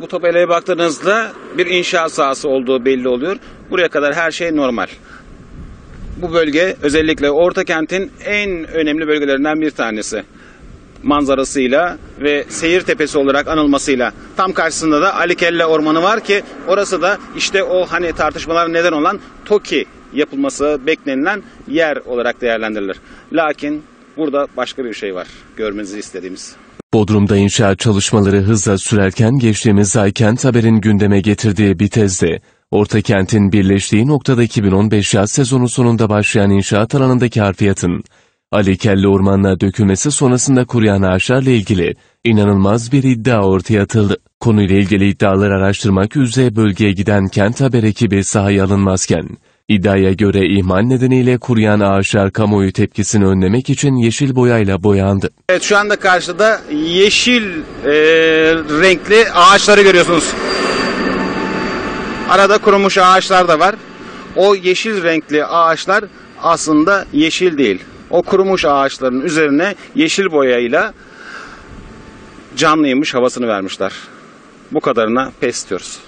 Bu tabelaya baktığınızda bir inşaat sahası olduğu belli oluyor. Buraya kadar her şey normal. Bu bölge özellikle Orta Kent'in en önemli bölgelerinden bir tanesi. Manzarasıyla ve seyir tepesi olarak anılmasıyla. Tam karşısında da Ali Kelle Ormanı var ki orası da işte o hani tartışmalar neden olan TOKİ yapılması beklenilen yer olarak değerlendirilir. Lakin burada başka bir şey var görmenizi istediğimiz. Bodrum'da inşaat çalışmaları hızla sürerken geçtiğimiz ay kent haberin gündeme getirdiği bir tezde, Orta kentin birleştiği noktada 2015 yaz sezonu sonunda başlayan inşaat alanındaki harfiyatın, Ali Kelle Ormanı'na dökülmesi sonrasında kuruyan ağaçlarla ilgili inanılmaz bir iddia ortaya atıldı. Konuyla ilgili iddiaları araştırmak üzere bölgeye giden kent haber ekibi sahaya alınmazken, iddiaya göre ihmal nedeniyle kuruyan ağaçlar kamuoyu tepkisini önlemek için yeşil boyayla boyandı. Evet şu anda karşıda yeşil e, renkli ağaçları görüyorsunuz. Arada kurumuş ağaçlar da var. O yeşil renkli ağaçlar aslında yeşil değil. O kurumuş ağaçların üzerine yeşil boyayla canlıymış havasını vermişler. Bu kadarına pes diyoruz.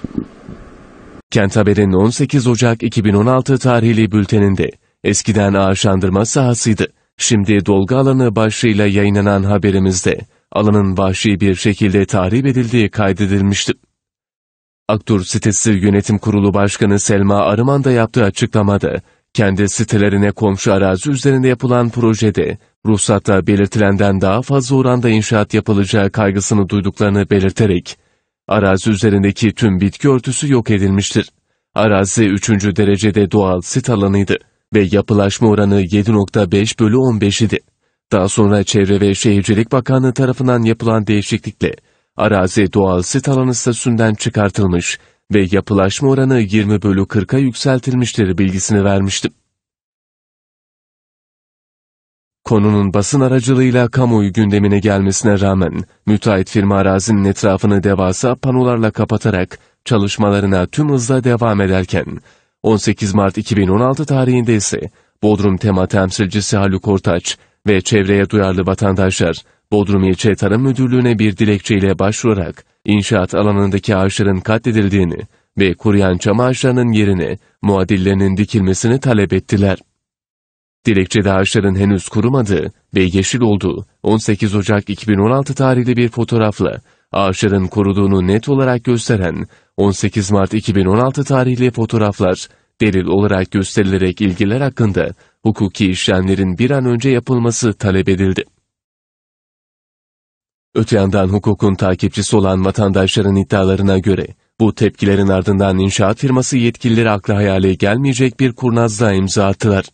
Kent Haber'in 18 Ocak 2016 tarihli bülteninde eskiden ağaçlandırma sahasıydı. Şimdi dolgu alanı başlığıyla yayınlanan haberimizde alanın vahşi bir şekilde tahrip edildiği kaydedilmişti. Aktur sitesi yönetim kurulu başkanı Selma Arıman da yaptığı açıklamada kendi sitelerine komşu arazi üzerinde yapılan projede ruhsatta belirtilenden daha fazla oranda inşaat yapılacağı kaygısını duyduklarını belirterek arazi üzerindeki tüm bitki örtüsü yok edilmiştir. Arazi 3. derecede doğal sit alanıydı ve yapılaşma oranı 7.5 bölü 15 idi. Daha sonra Çevre ve Şehircilik Bakanlığı tarafından yapılan değişiklikle arazi doğal sit alanı statüsünden çıkartılmış ve yapılaşma oranı 20 bölü 40'a yükseltilmiştir bilgisini vermiştim. Konunun basın aracılığıyla kamuoyu gündemine gelmesine rağmen müteahhit firma arazinin etrafını devasa panolarla kapatarak çalışmalarına tüm hızla devam ederken 18 Mart 2016 tarihinde ise Bodrum tema temsilcisi Haluk Ortaç ve çevreye duyarlı vatandaşlar Bodrum İlçe Tarım Müdürlüğü'ne bir dilekçeyle başvurarak inşaat alanındaki ağaçların katledildiğini ve kuruyan çam ağaçlarının yerine muadillerinin dikilmesini talep ettiler. Dilekçede ağaçların henüz kurumadığı ve yeşil olduğu 18 Ocak 2016 tarihli bir fotoğrafla ağaçların kuruduğunu net olarak gösteren 18 Mart 2016 tarihli fotoğraflar delil olarak gösterilerek ilgiler hakkında hukuki işlemlerin bir an önce yapılması talep edildi. Öte yandan hukukun takipçisi olan vatandaşların iddialarına göre bu tepkilerin ardından inşaat firması yetkilileri akla hayale gelmeyecek bir kurnazlığa imza attılar.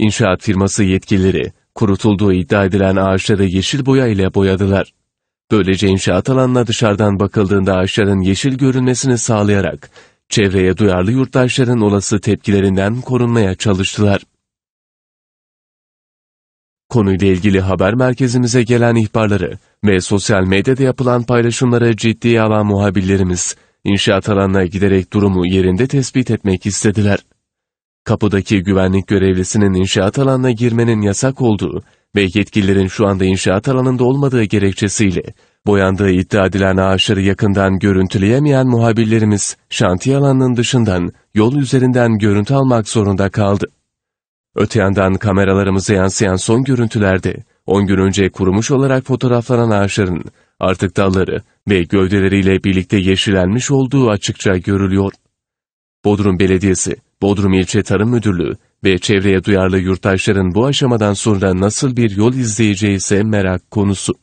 İnşaat firması yetkilileri kurutulduğu iddia edilen ağaçları yeşil boya ile boyadılar. Böylece inşaat alanına dışarıdan bakıldığında ağaçların yeşil görünmesini sağlayarak çevreye duyarlı yurttaşların olası tepkilerinden korunmaya çalıştılar. Konuyla ilgili haber merkezimize gelen ihbarları ve sosyal medyada yapılan paylaşımları ciddiye alan muhabirlerimiz, inşaat alanına giderek durumu yerinde tespit etmek istediler. Kapıdaki güvenlik görevlisinin inşaat alanına girmenin yasak olduğu ve yetkililerin şu anda inşaat alanında olmadığı gerekçesiyle boyandığı iddia edilen ağaçları yakından görüntüleyemeyen muhabirlerimiz şantiye alanının dışından yol üzerinden görüntü almak zorunda kaldı. Öte yandan kameralarımıza yansıyan son görüntülerde 10 gün önce kurumuş olarak fotoğraflanan ağaçların artık dalları ve gövdeleriyle birlikte yeşillenmiş olduğu açıkça görülüyor. Bodrum Belediyesi, Bodrum İlçe Tarım Müdürlüğü ve çevreye duyarlı yurttaşların bu aşamadan sonra nasıl bir yol izleyeceği ise merak konusu.